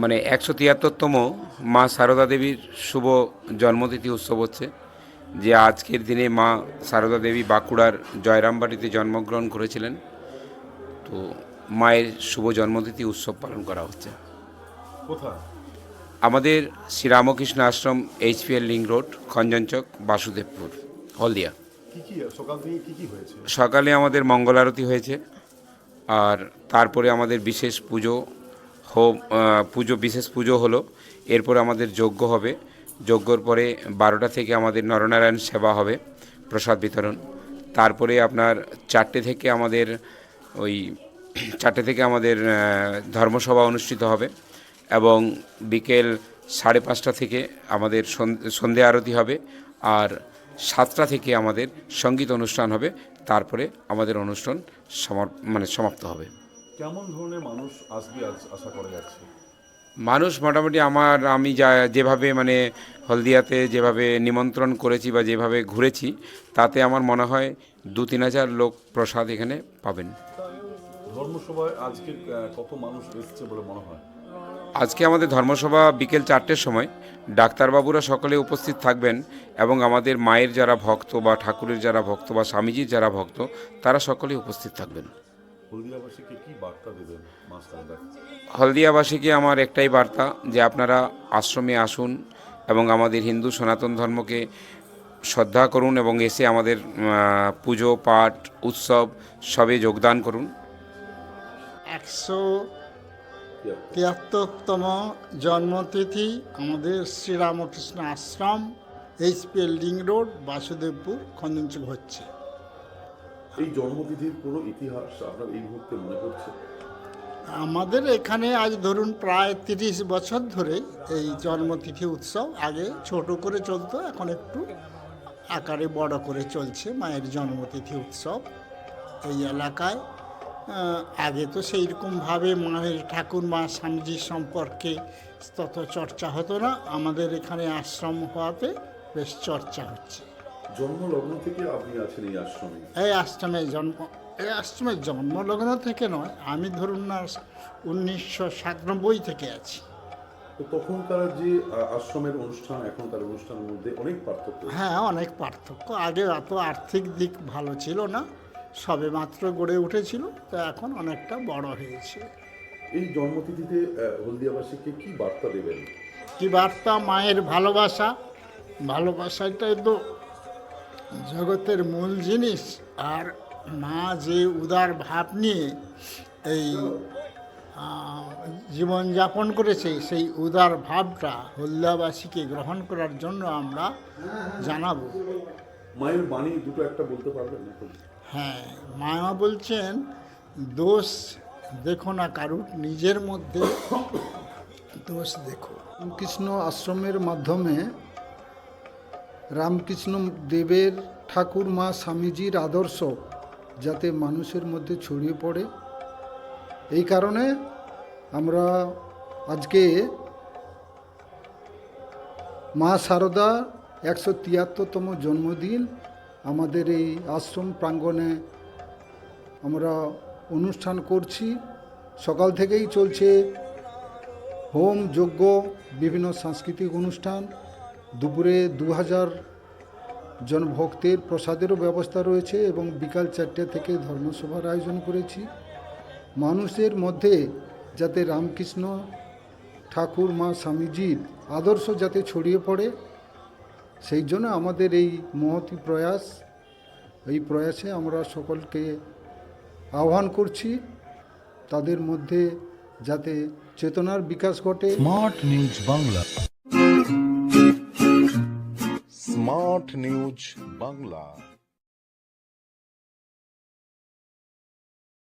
মানে একশো তিয়াত্তরতম মা সারদা দেবীর শুভ জন্মতিথি উৎসব হচ্ছে যে আজকের দিনে মা সারদা দেবী বাঁকুড়ার জয়রামবাটিতে জন্মগ্রহণ করেছিলেন। তো মায়ের শুভ জন্মতিথি উৎসব পালন করা হচ্ছে। আমাদের Sri Ramakrishna Ashram HPL link road Khanjanchak Basudebpur Haldia. সকালে আমাদের মঙ্গল আরতি হয়েছে আর তারপরে আমাদের বিশেষ পুজো হোম পুজো, বিশেষ পুজো হলো। এরপর আমাদের যজ্ঞ হবে। যজ্ঞর পরে বারোটা থেকে আমাদের নরনারায়ণ সেবা হবে, প্রসাদ বিতরণ। তারপরে আপনার চারটে থেকে আমাদের ওই চারটে থেকে আমাদের ধর্মসভা অনুষ্ঠিত হবে এবং বিকেল সাড়ে পাঁচটা থেকে আমাদের সন- সন্ধে আরতি হবে আর সাতটা থেকে আমাদের সংগীত অনুষ্ঠান হবে। তারপরে আমাদের অনুষ্ঠান সমার মানে সমাপ্ত হবে। কেমন ধরনের মানুষ আসবে আশা করা যাচ্ছে? মানুষ মোটামুটি আমার আমি যা যেভাবে মানে হলদিয়াতে যেভাবে নিমন্ত্রণ করেছি বা যেভাবে ঘুরেছি তাতে আমার মনে হয় দু তিন হাজার লোক প্রসাদ এখানে পাবেন। ধর্মসভায় আজকে কত মানুষ এসছে বলে মনে হয়? আজকে আমাদের ধর্মসভা বিকেল চারটের সময় ডাক্তারবাবুরা সকলে উপস্থিত থাকবেন এবং আমাদের মায়ের যারা ভক্ত বা ঠাকুরের যারা ভক্ত বা স্বামীজির যারা ভক্ত তারা সকলেই উপস্থিত থাকবেন। হলদিয়াবাসীকে কি বার্তা দেবেন মা হলদিয়াবাসীকে আমার একটাই বার্তা যে আপনারা আশ্রমে আসুন এবং আমাদের হিন্দু সনাতন ধর্মকে শ্রদ্ধা করুন এবং এসে আমাদের পুজো পাঠ উৎসব সবে যোগদান করুন। একশো তিয়াত্তরতম জন্মতিথি আমাদের Sri Ramakrishna Ashram H HPL link road Basudebpur Khanjanchak হচ্ছে। এই জন্মতিথির কোনো ইতিহাস আপনার এই মুহূর্তে মনে পড়ছে? আমাদের এখানে আজ ধরুন প্রায় তিরিশ বছর ধরে এই জন্মতিথি উৎসব আগে ছোট করে চলতো, এখন একটু আকারে বড় করে চলছে মায়ের জন্মতিথি উৎসব এই এলাকায়। আগে তো সেই রকমভাবে মায়ের ঠাকুর মা স্বামীজি সম্পর্কে তত চর্চা হতো না, আমাদের এখানে আশ্রম হওয়াতে বেশ চর্চা হচ্ছে। জন্মলগ্ন থেকে আপনি আছেন এই আশ্রমে? এই আশ্রমে জন্ম এই আশ্রমের জন্মলগ্ন থেকে নয় আমি ধরুন না উনিশশো সাতানব্বই থেকে আছি। তো তখনকার যে আশ্রমের অনুষ্ঠান এখনকার অনুষ্ঠানের মধ্যে অনেক পার্থক্য হ্যাঁ অনেক পার্থক্য। আগে অত আর্থিক দিক ভালো ছিল না সবে মাত্র গড়ে উঠেছিল তো এখন অনেকটা বড় হয়েছে। এই জন্মতিথিতে হলদিয়াবাসীকে কি বার্তা দেবেন? কি বার্তা? মায়ের ভালোবাসা ভালোবাসাটাই তো জগতের মূল জিনিস আর মা যে উদার ভাব নিয়ে এই জীবনযাপন করেছে সেই উদার ভাবটা হলদিয়াবাসীকে গ্রহণ করার জন্য আমরা জানাব। মায়ের বাণী দুটো একটা বলতে পারবেন হ্যাঁ মায়া বলছেন দোষ দেখো না কারুর নিজের মধ্যে দোষ দেখো। কৃষ্ণ আশ্রমের মাধ্যমে রামকৃষ্ণ দেবের ঠাকুর মা স্বামীজির আদর্শ যাতে মানুষের মধ্যে ছড়িয়ে পড়ে। এই কারণে আমরা আজকে মা শারদা একশো তিয়াত্তরতম জন্মদিন আমাদের এই আশ্রম প্রাঙ্গণে আমরা অনুষ্ঠান করছি। সকাল থেকেই চলছে হোম, যজ্ঞ, বিভিন্ন সাংস্কৃতিক অনুষ্ঠান। দুপুরে দু হাজার জন ভক্তের প্রসাদেরও ব্যবস্থা রয়েছে এবং বিকাল চারটে থেকে ধর্মসভার আয়োজন করেছি। মানুষের মধ্যে যাতে রামকৃষ্ণ ঠাকুর, মা স্বামীজির আদর্শ যাতে ছড়িয়ে পড়ে, সেই জন্য আমাদের এই মহতি প্রয়াস, এই প্রয়াসে আমরা সকলকে আহ্বান করছি। তাদের মধ্যে যাতে চেতনার বিকাশ ঘটে। Smart news Bangla. Smart news Bangla